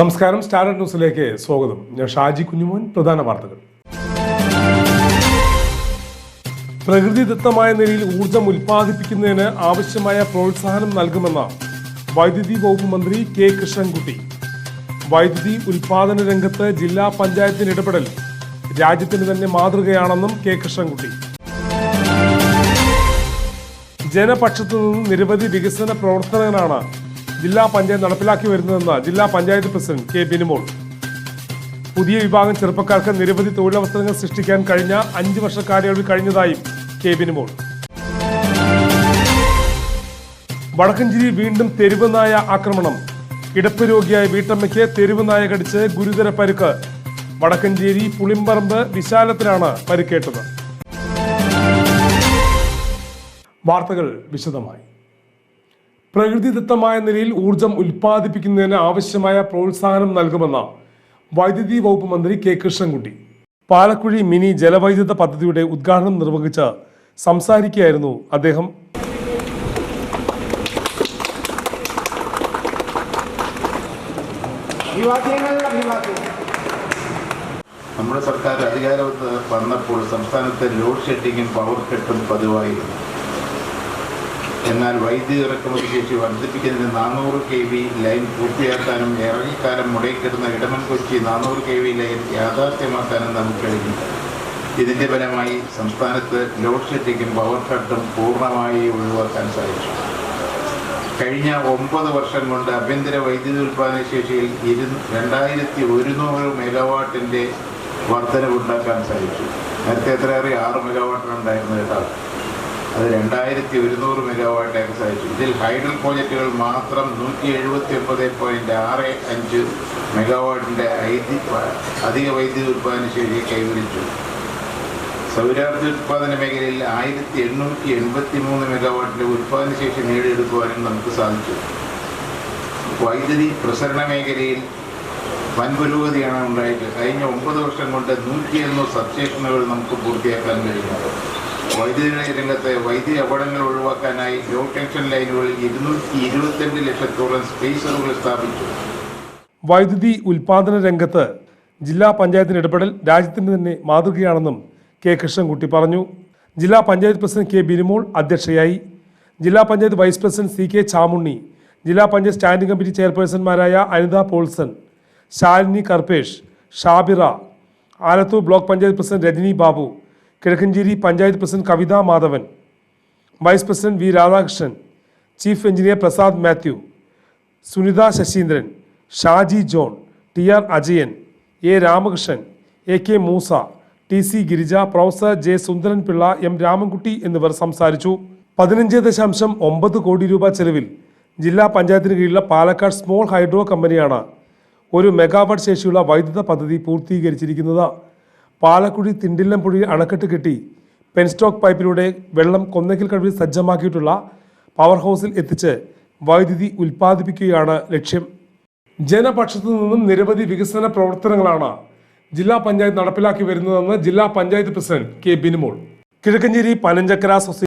നമസ്കാരം സ്റ്റാർഡ് ന്യൂസിലേക്ക് സ്വാഗതം. ഞാൻ ഷാജി കുഞ്ഞുമോൻ പ്രധാന വാർത്തകൾ. പ്രകൃതിദത്തമായ നിലയിൽ ഊർജം ഉൽപ്പാദിപ്പിക്കുന്നതിന് ആവശ്യമായ പ്രോത്സാഹനം നൽകുമെന്ന വൈദ്യുതി വകുപ്പ് മന്ത്രി കെ കൃഷ്ണൻകുട്ടി. വൈദ്യുതി ഉൽപാദന രംഗത്ത് ജില്ലാ പഞ്ചായത്തിന് ഇടപെടൽ രാജ്യത്തിന് തന്നെ മാതൃകയാണെന്നും കെ കൃഷ്ണൻകുട്ടി. ജനപക്ഷത്തു നിന്നും നിരവധി വികസന പ്രവർത്തനങ്ങളാണ് ജില്ലാ പഞ്ചായത്ത് നടപ്പിലാക്കി വരുന്നതെന്ന് ജില്ലാ പഞ്ചായത്ത് പ്രസിഡന്റ് കെ ബിനിമോൾ. പുതിയ വിഭാഗം ചെറുപ്പക്കാർക്ക് നിരവധി തൊഴിലവസരങ്ങൾ സൃഷ്ടിക്കാൻ കഴിഞ്ഞ അഞ്ച് വർഷ കാലയളവിൽ കഴിഞ്ഞതായും കെ ബിനിമോൾ. വടക്കഞ്ചേരി വീണ്ടും തെരുവ് നായ ആക്രമണം. കിടപ്പ് രോഗിയായ വീട്ടമ്മയ്ക്ക് തെരുവ് നായ കടിച്ച് ഗുരുതര പരുക്ക്. വടക്കഞ്ചേരി പുളിമ്പറമ്പ് വിശാലത്തിലാണ് പരുക്കേറ്റത്. വാർത്തകൾ വിശദമായി. പ്രകൃതിദത്തമായ നിലയിൽ ഊർജം ഉൽപ്പാദിപ്പിക്കുന്നതിന് ആവശ്യമായ പ്രോത്സാഹനം നൽകുമെന്ന വൈദ്യുതി വകുപ്പ് മന്ത്രി കെ കൃഷ്ണൻകുട്ടി. പാലക്കുഴി മിനി ജലവൈദ്യുത പദ്ധതിയുടെ ഉദ്ഘാടനം നിർവഹിച്ച് സംസാരിക്കുകയായിരുന്നു അദ്ദേഹം. നമ്മുടെ സർക്കാർ അധികാരത്ത് വന്നപ്പോൾ സംസ്ഥാനത്തെ ലോഡ് ഷെഡിങ്ങും പവർ കട്ടും പതിവായിരുന്നു. എന്നാൽ വൈദ്യുതി ഇറക്കുമതി ശേഷി വർദ്ധിപ്പിക്കുന്നതിന് നാനൂറ് കെ വി ലൈൻ പൂർത്തിയാക്കാനും ഇറങ്ങിക്കാലം മുടക്കിടുന്ന ഇടമൻ കൊച്ചി നാനൂറ് കെ വി ലൈൻ യാഥാർത്ഥ്യമാക്കാനും നമുക്ക് കഴിഞ്ഞു. ഇതിന്റെ ഫലമായി സംസ്ഥാനത്ത് ലോഡ് ഷെഡിങ്ങും പവർ കട്ടും പൂർണമായി ഒഴിവാക്കാൻ സാധിച്ചു. കഴിഞ്ഞ ഒമ്പത് വർഷം കൊണ്ട് ആഭ്യന്തര വൈദ്യുതി ഉൽപ്പാദന ശേഷിയിൽ ഇരു രണ്ടായിരത്തി ഒരുന്നൂറ് മെഗാവാട്ടിന്റെ വർധനവുണ്ടാക്കാൻ സാധിച്ചു. നേരത്തെ എത്ര അറിയാം? ആറ് മെഗാവാട്ടിനുണ്ടായിരുന്നു കേട്ടോ. അത് രണ്ടായിരത്തി ഒരുന്നൂറ് മെഗാവാട്ടാക്കി സാധിച്ചു ഇതിൽ ഹൈഡൽ പ്രോജക്റ്റുകൾ മാത്രം നൂറ്റി എഴുപത്തി ഒമ്പത് പോയിന്റ് ആറ് അഞ്ച് മെഗാവാട്ടിന്റെ അധിക വൈദ്യുതി ഉൽപ്പാദന ശേഷി കൈവരിച്ചു. സൗരോർജ ഉത്പാദന മേഖലയിൽ ആയിരത്തി എണ്ണൂറ്റി എൺപത്തി മൂന്ന് മെഗാവാട്ടിന്റെ ഉത്പാദന ശേഷി നേടിയെടുക്കുവാനും നമുക്ക് സാധിച്ചു. വൈദ്യുതി പ്രസരണ മേഖലയിൽ വൻ പുരോഗതിയാണ് ഉണ്ടായത് കഴിഞ്ഞ ഒമ്പത് വർഷം കൊണ്ട് നൂറ്റി എണ്ണൂറ് സബ്സ്റ്റേഷനുകൾ നമുക്ക് പൂർത്തിയാക്കാൻ കഴിഞ്ഞു. വൈദ്യുതി രംഗത്ത് വൈദ്യുതി അപകടങ്ങൾ ഒഴിവാക്കാനായി ലോ ടെൻഷൻ ലൈനുകളിൽ ഇരുന്നൂറ്റി ഇരുപത്തിരണ്ട് ലക്ഷത്തോളം സ്പേസറുകൾ സ്ഥാപിച്ചു. വൈദ്യുതി ഉൽപാദന രംഗത്ത് ജില്ലാ പഞ്ചായത്തിന്റെ ഇടപെടൽ രാജ്യത്തിന്റെ തന്നെ മാതൃകയാണെന്നും കെ കൃഷ്ണൻകുട്ടി പറഞ്ഞു. ജില്ലാ പഞ്ചായത്ത് പ്രസിഡന്റ് കെ ബിനിമോൾ അധ്യക്ഷയായി. ജില്ലാ panchayat vice president C K Chamunni. ജില്ലാ panchayat standing committee ചെയർപേഴ്സൺമാരായ Anitha Paulson Shalini Karpesh Shabira. Alathur block panchayat president Rajani Babu Kizhakkanchery panchayat president Kavitha Madhavan vice president V Radhakrishnan chief engineer Prasad Mathew Sunitha Sasheendran Shaji John T R Ajayan A Ramakrishnan A K Moosa T C Girija professor J Sundaran Pillai M Ramankutty എന്നിവർ സംസാരിച്ചു. പതിനഞ്ച് ദശാംശം ഒമ്പത് കോടി രൂപ ചെലവിൽ ജില്ലാ പഞ്ചായത്തിന് കീഴിലുള്ള പാലക്കാട് സ്മോൾ ഹൈഡ്രോ കമ്പനിയാണ് ഒരു മെഗാവാട്ട് ശേഷിയുള്ള വൈദ്യുത പദ്ധതി പൂർത്തീകരിച്ചിരിക്കുന്നത്. പാലക്കുഴി തിണ്ടില്ലംപുഴി അണക്കെട്ട് കെട്ടി പെൻസ്റ്റോക്ക് പൈപ്പിലൂടെ വെള്ളം കൊന്നക്കിൽ കഴിവിൽ സജ്ജമാക്കിയിട്ടുള്ള പവർ ഹൗസിൽ എത്തിച്ച് വൈദ്യുതി ഉൽപ്പാദിപ്പിക്കുകയാണ് ലക്ഷ്യം. ജനപക്ഷത്തു നിന്നും നിരവധി വികസന പ്രവർത്തനങ്ങളാണ് ജില്ലാ പഞ്ചായത്ത് നടപ്പിലാക്കി വരുന്നതെന്ന് ജില്ലാ പഞ്ചായത്ത് പ്രസിഡന്റ് കെ ബിനുമോൾ. കിഴക്കഞ്ചേരി പനഞ്ചക്കര സൊസൈറ്റി